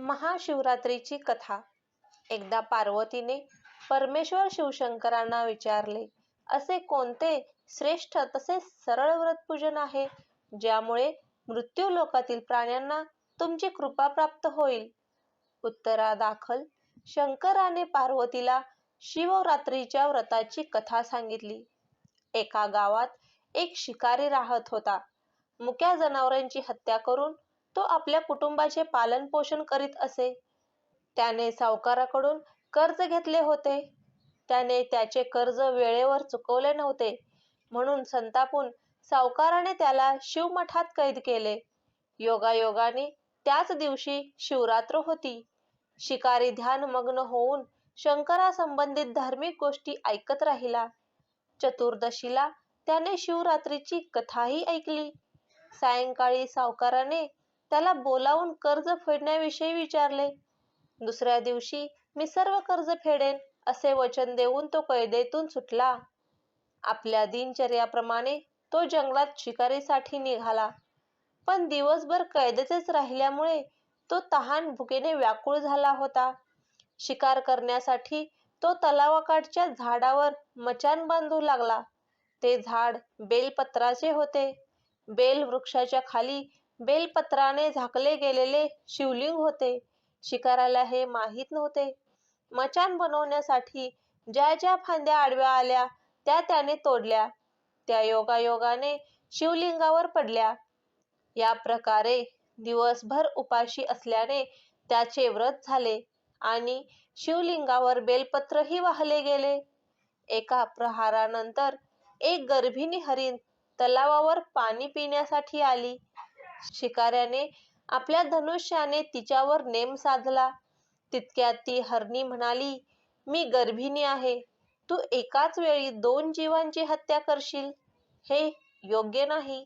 महाशिवरात्रीची कथा. एकदा पार्वतीने परमेश्वर शिवशंकरांना विचारले असे कोणते श्रेष्ठ तसेच सरळ व्रतपूजन आहे ज्यामुळे मृत्यू लोकातील प्राण्यांना तुमची कृपा प्राप्त होईल? उत्तरादाखल शंकराने पार्वतीला शिवरात्रीच्या व्रताची कथा सांगितली. एका गावात एक शिकारी राहत होता. मुक्या जनावरांची हत्या करून तो आपल्या कुटुंबाचे पालन पोषण करीत असे. त्याने सावकाराकडून कर्ज घेतले होते. त्याने त्याचे कर्ज वेळेवर चुकवले नव्हते. म्हणून संतापून सावकाराने त्याला शिवमठात कैद केले. योगायोगाने त्याच दिवशी शिवरात्र होती. शिकारी ध्यानमग्न होऊन शंकरासंबंधित धार्मिक गोष्टी ऐकत राहिला. चतुर्दशीला त्याने शिवरात्रीची कथाही ऐकली. सायंकाळी सावकाराने त्याला बोलावून कर्ज फेडण्याविषयी विचारले. दुसऱ्या दिवशी मी सर्व कर्ज फेडेन असे वचन देऊन तो कैदेतून सुटला. आपल्या दिनचर्याप्रमाणे तो जंगलात शिकारीसाठी निघाला. पण दिवसभर कैदेतच राहिल्यामुळे तो तहान भुकेने व्याकुळ झाला होता. शिकार करण्यासाठी तो तलावाकाठच्या झाडावर मचान बांधू लागला. ते झाड बेलपत्राचे होते. बेल वृक्षाच्या खाली बेलपत्राने झाकले गेलेले शिवलिंग होते. शिकाराला हे माहीत नव्हते. मचान बनवण्यासाठी ज्या ज्या फांद्या आडव्या आल्या त्या त्याने तोडल्या. त्या योगायोगाने शिवलिंगावर पडल्या. या प्रकारे दिवसभर उपाशी असल्याने त्याचे व्रत झाले आणि शिवलिंगावर बेलपत्रही वाहले गेले. एका प्रहारानंतर एक गर्भिणी हरिण तलावावर पाणी पिण्यासाठी आली. शिकाऱ्याने आपल्या धनुष्याने तिच्यावर नेम साधला. तितक्यात ती हरणी म्हणाली मी गर्भिणी आहे. तू एकाच वेळी दोन जीवांची हत्या करशील? हे योग्य नाही.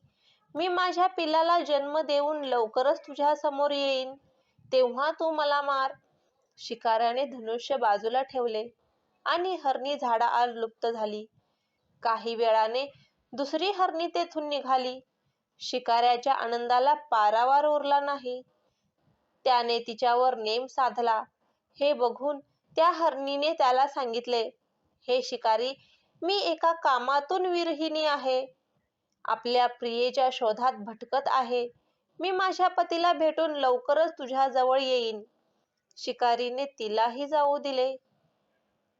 मी माझ्या पिलाला जन्म देऊन लवकरच तुझ्या समोर येईन. तेव्हा तू मला मार. शिकाऱ्याने धनुष्य बाजूला ठेवले आणि हरणी झाडाआड लुप्त झाली. काही वेळाने दुसरी हरणी तेथून निघाली. शिकाऱ्याच्या आनंदाला पारावार उरला नाही. त्याने तिच्यावर नेम साधला. हे बघून त्या हरणीने त्याला सांगितले हे शिकारी मी एका कामातून विरहिणी आहे. आपल्या प्रियेच्या शोधात भटकत आहे. मी माझ्या पतीला भेटून लवकरच तुझ्याजवळ येईन. शिकारीने तिलाही जाऊ दिले.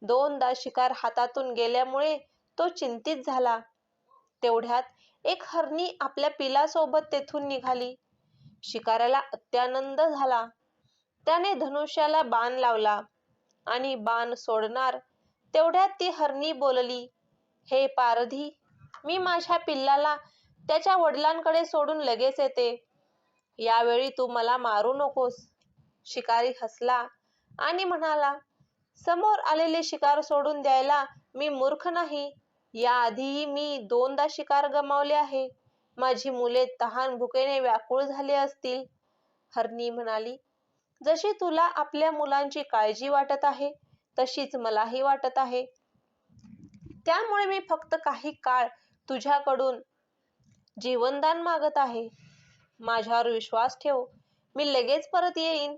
दोनदा शिकार हातातून गेल्यामुळे तो चिंतित झाला. तेवढ्यात एक हरणी आपल्या पिलासोबत तेथून निघाली. शिकाऱ्याला अत्यानंद झाला. त्याने धनुष्याला बाण लावला आणि बाण सोडणार तेवढ्यात ती हरणी बोलली हे पारधी मी माझ्या पिल्लाला त्याच्या वडिलांकडे सोडून लगेच येते. यावेळी तू मला मारू नकोस. शिकारी हसला आणि म्हणाला समोर आलेले शिकार सोडून द्यायला मी मूर्ख नाही. याआधीही मी दोनदा शिकार गमावले आहे. माझी मुले तहान भुकेने व्याकुळ झाले असतील. हरणी म्हणाली जशी तुला आपल्या मुलांची काळजी वाटत आहे तशीच मलाही वाटत आहे. त्यामुळे मी फक्त काही काळ तुझ्याकडून जीवनदान मागत आहे. माझ्यावर विश्वास ठेव मी लगेच परत येईन.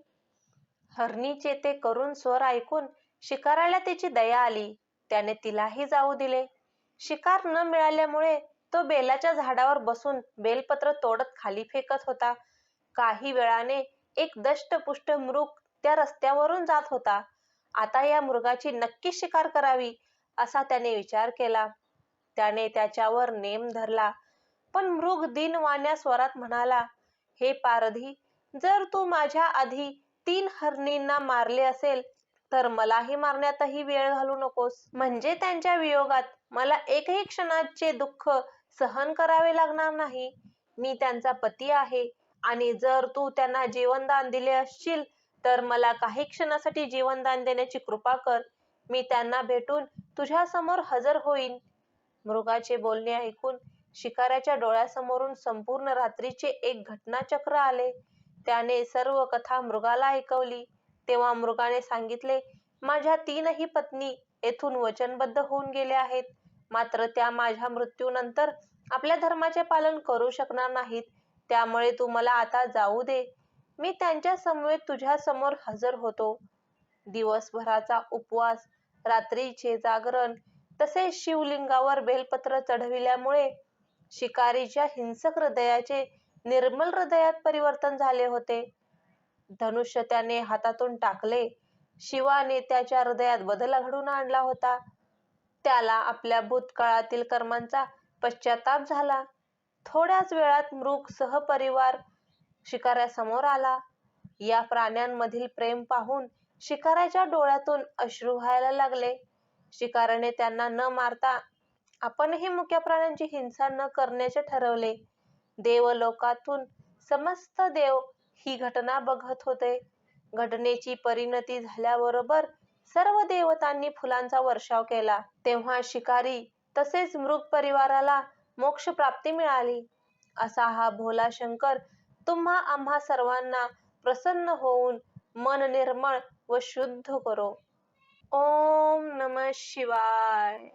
हरणीचे ते करून स्वर ऐकून शिकाराला त्याची दया आली. त्याने तिलाही जाऊ दिले. शिकार न मिळाल्यामुळे तो बेलाच्या झाडावर बसून बेलपत्र तोडत खाली फेकत होता. काही वेळाने एक दष्टपुष्ट मृग त्या रस्त्यावरून जात होता. आता या मृगाची नक्की शिकार करावी असा त्याने विचार केला. त्याने त्याच्यावर नेम धरला. पण मृग दिनवाण्या स्वरात म्हणाला हे पारधी जर तू माझ्या आधी तीन हरणींना मारले असेल तर मलाही मारण्यातही वेळ घालू नकोस. म्हणजे त्यांच्या वियोगात मला एकही क्षणाचे दुःख सहन करावे लागणार नाही. मी त्यांचा पती आहे आणि जर तू त्यांना जीवनदान दिले असशील तर मला काही क्षणासाठी जीवनदान देण्याची कृपा कर. मी त्यांना भेटून तुझ्या समोर हजर होईन. मृगाचे बोलणे ऐकून शिकाऱ्याच्या डोळ्यासमोरून संपूर्ण रात्रीचे एक घटनाचक्र आले. त्याने सर्व कथा मृगाला ऐकवली. तेव्हा मृगाने सांगितले माझ्या तीनही पत्नी येथून वचनबद्ध होऊन गेल्या आहेत. मात्र त्या माझ्या मृत्यूनंतर आपल्या धर्माचे पालन करू शकणार नाहीत. त्यामुळे तू मला आता जाऊ दे. मी त्यांच्या समवेत तुझ्या समोर हजर होतो. दिवसभराचा उपवास रात्रीचे जागरण तसेच शिवलिंगावर बेलपत्र चढविल्यामुळे शिकारीच्या हिंसक हृदयाचे निर्मल हृदयात परिवर्तन झाले होते. धनुष्य त्याने हातातून टाकले. शिवाने त्याच्या हृदयात बदल घडून आणला होता. त्याला आपल्या भूतकाळातील कर्मांचा पश्चाताप झाला. थोड्याच वेळात मृग सहपरिवार शिकाऱ्यासमोर आला. या प्राण्यांमधील प्रेम पाहून शिकाऱ्याच्या डोळ्यातून अश्रू व्हायला लागले. शिकाऱ्याने त्यांना न मारता आपणही मुक्या प्राण्यांची हिंसा न करण्याचे ठरवले. देवलोकातून समस्त देव ही घटना बघत होते. घटनेची परिणती झाल्याबरोबर सर्व देवतांनी फुलांचा वर्षाव केला. तेव्हा शिकारी तसेच मृग परिवाराला मोक्ष प्राप्ती मिळाली. असा हा भोला शंकर तुम्हा आम्हा सर्वांना प्रसन्न होऊन मन निर्मळ व शुद्ध करो. ओम नम शिवाय.